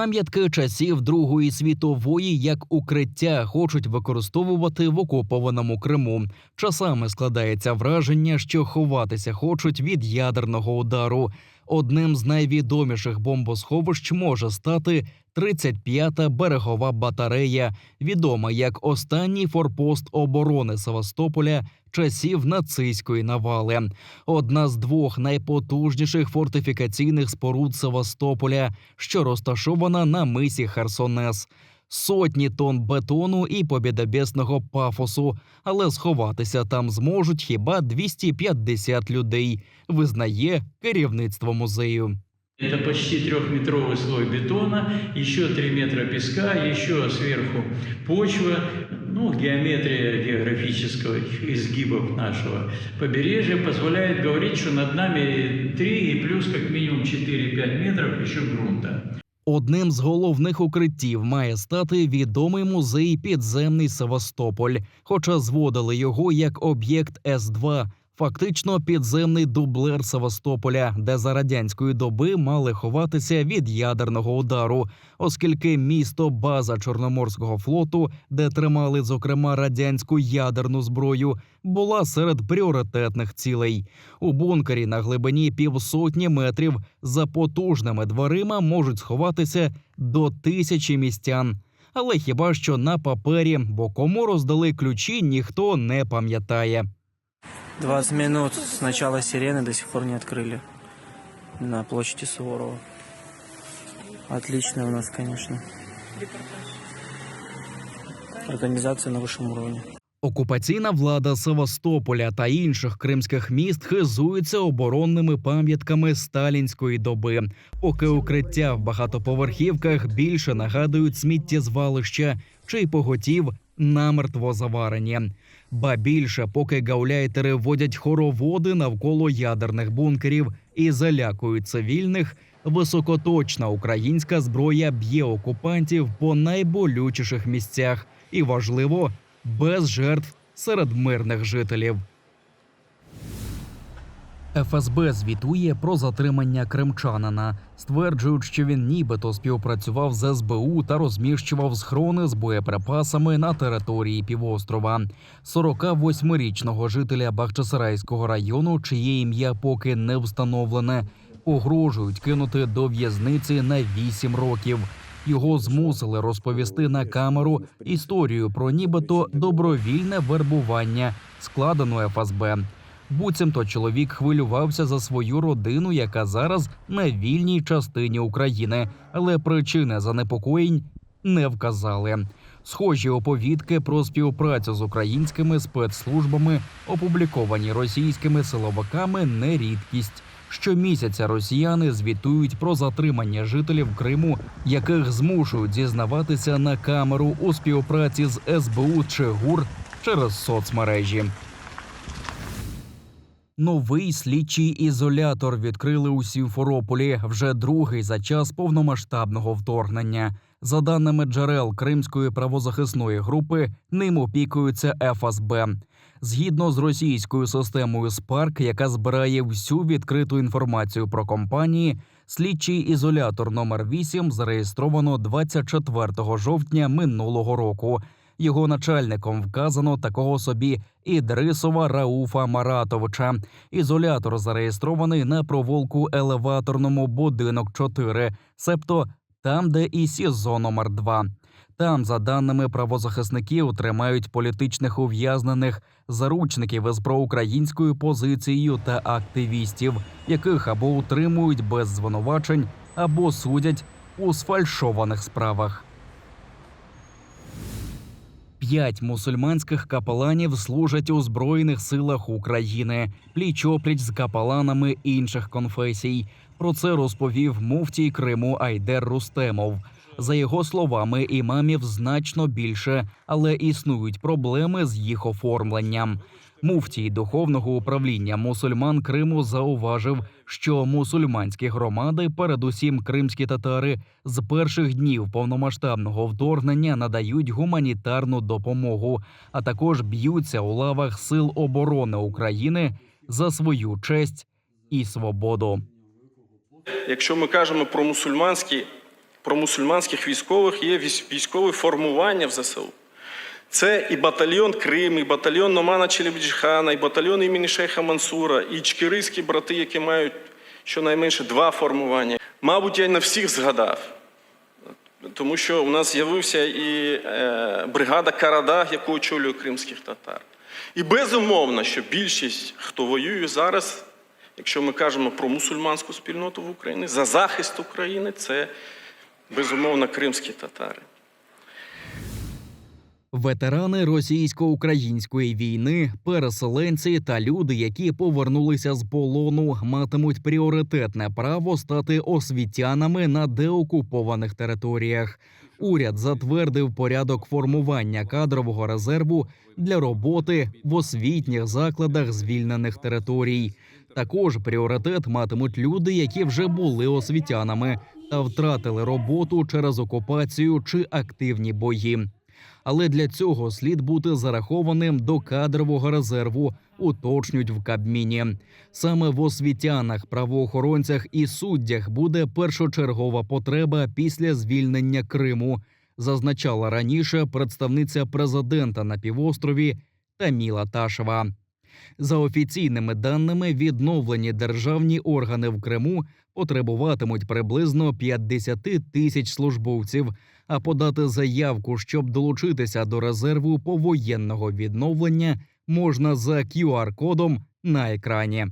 Пам'ятки часів Другої світової як укриття хочуть використовувати в окупованому Криму. Часами складається враження, що ховатися хочуть від ядерного удару. Одним з найвідоміших бомбосховищ може стати 35-та берегова батарея, відома як останній форпост оборони Севастополя часів нацистської навали. Одна з двох найпотужніших фортифікаційних споруд Севастополя, що розташована на мисі Херсонес. Сотні тонн бетону і побєдобєсного пафосу, але сховатися там зможуть хіба 250 людей, визнає керівництво музею. Это почти трехметровый слой бетона, еще 3 метра песка, еще сверху почва, ну, геометрия географического изгибов нашего побережья позволяет говорить, что над нами 3 и плюс как минимум 4-5 метров еще грунта. Одним з головних укриттів має стати відомий музей Підземний Севастополь, хоча зводили його як об'єкт С-2, фактично підземний дублер Севастополя, де за радянської доби мали ховатися від ядерного удару, оскільки місто база Чорноморського флоту, де тримали зокрема радянську ядерну зброю, була серед пріоритетних цілей. У бункері на глибині півсотні метрів за потужними дверима можуть сховатися до тисячі містян. Але хіба що на папері, бо кому роздали ключі, ніхто не пам'ятає. 20 минут с начала сирены до сих пор не открыли на площади Суворова. Отлично у нас, конечно. Организация на высшем уровне. Окупаційна влада Севастополя та інших кримських міст хизується оборонними пам'ятками сталінської доби, поки укриття в багатоповерхівках більше нагадують сміттєзвалища чи поготів намертво заварені. Ба більше, поки гауляйтери водять хороводи навколо ядерних бункерів і залякують цивільних, високоточна українська зброя б'є окупантів по найболючіших місцях і важливо без жертв серед мирних жителів. ФСБ звітує про затримання кримчанина, стверджують, що він нібито співпрацював з СБУ та розміщував схрони з боєприпасами на території півострова. 48-річного жителя Бахчисарайського району, чиє ім'я поки не встановлене, погрожують кинути до в'язниці на 8 років. Його змусили розповісти на камеру історію про нібито добровільне вербування, складену ФСБ. Буцімто чоловік хвилювався за свою родину, яка зараз на вільній частині України, але причини занепокоєнь не вказали. Схожі оповідки про співпрацю з українськими спецслужбами, опубліковані російськими силовиками, не рідкість. Щомісяця росіяни звітують про затримання жителів Криму, яких змушують зізнаватися на камеру у співпраці з СБУ чи ГУР через соцмережі. Новий слідчий ізолятор відкрили у Сімферополі вже другий за час повномасштабного вторгнення. За даними джерел Кримської правозахисної групи, ним опікується ФСБ. Згідно з російською системою СПАРК, яка збирає всю відкриту інформацію про компанії, слідчий ізолятор номер 8 зареєстровано 24 жовтня минулого року. Його начальником вказано такого собі Ідрисова Рауфа Маратовича. Ізолятор зареєстрований на провулку елеваторному будинок 4, себто там, де і СІЗО номер 2 Там, за даними правозахисників, тримають політичних ув'язнених, заручників із проукраїнською позицією та активістів, яких або утримують без звинувачень, або судять у сфальшованих справах. П'ять мусульманських капеланів служать у збройних силах України пліч-опліч з капеланами інших конфесій. Про це розповів муфтій Криму Айдер Рустемов. За його словами, імамів значно більше, але існують проблеми з їх оформленням. Муфтій духовного управління мусульман Криму зауважив, що мусульманські громади, передусім кримські татари, з перших днів повномасштабного вторгнення надають гуманітарну допомогу, а також б'ються у лавах сил оборони України за свою честь і свободу. Якщо ми кажемо про мусульманські промусульманських військових є військ- військове формування в ЗСУ. Це і батальйон Крим, і батальйон Номана Челебіджхана, і батальйон імені Шейха Мансура, і чкирийські брати, які мають щонайменше два формування. Мабуть, я не всіх згадав. Тому що у нас з'явився і е, бригада Карадаг, яку очолює кримських татар. І безумовно, що більшість, хто воює зараз, якщо ми кажемо про мусульманську спільноту в Україні, за захист України, це безумовно кримські татари. Ветерани російсько-української війни, переселенці та люди, які повернулися з полону, матимуть пріоритетне право стати освітянами на деокупованих територіях. Уряд затвердив порядок формування кадрового резерву для роботи в освітніх закладах звільнених територій. Також пріоритет матимуть люди, які вже були освітянами та втратили роботу через окупацію чи активні бої. Але для цього слід бути зарахованим до кадрового резерву, уточнюють в Кабміні. Саме в освітянах, правоохоронцях і суддях буде першочергова потреба після звільнення Криму, зазначала раніше представниця президента на півострові Таміла Ташева. За офіційними даними, відновлені державні органи в Криму потребуватимуть приблизно 50 тисяч службовців. А подати заявку, щоб долучитися до резерву повоєнного відновлення, можна за QR-кодом на екрані.